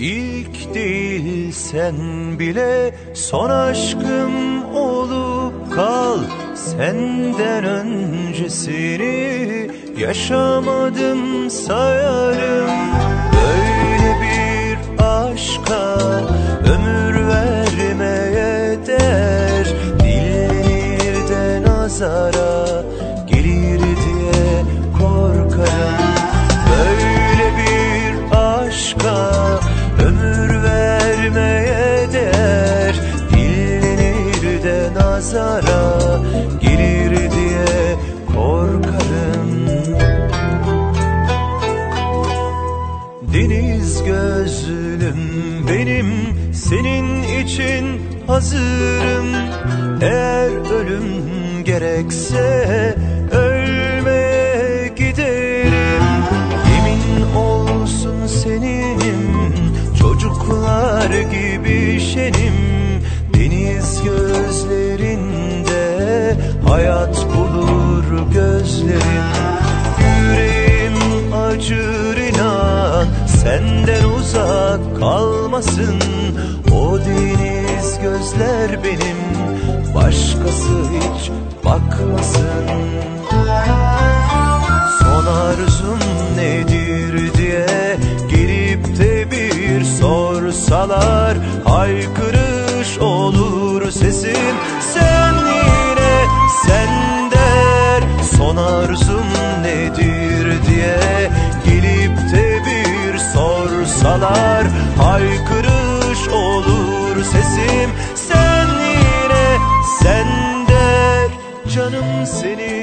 İlk değil sen bile son aşkım olup kal. Senden öncesini yaşamadım sayarım. Böyle bir aşka ömür vermeye değer. Dinlenir de nazara nazara gelir diye korkarım. Deniz gözlüm benim senin için hazırım. Eğer ölüm gerekse ölmeye giderim. Yemin olsun seninim çocuklar gibi şenim. Deniz gözlerinde gözlerim Yüreğim acır inan Senden uzak kalmasın. O deniz gözler benim Başkası hiç bakmasın. Son arzum nedir diye Gelip de bir sorsalar Haykırış olur sesim Sen sorsalar Haykırış olur sesim. Sen yine sen der Canım seni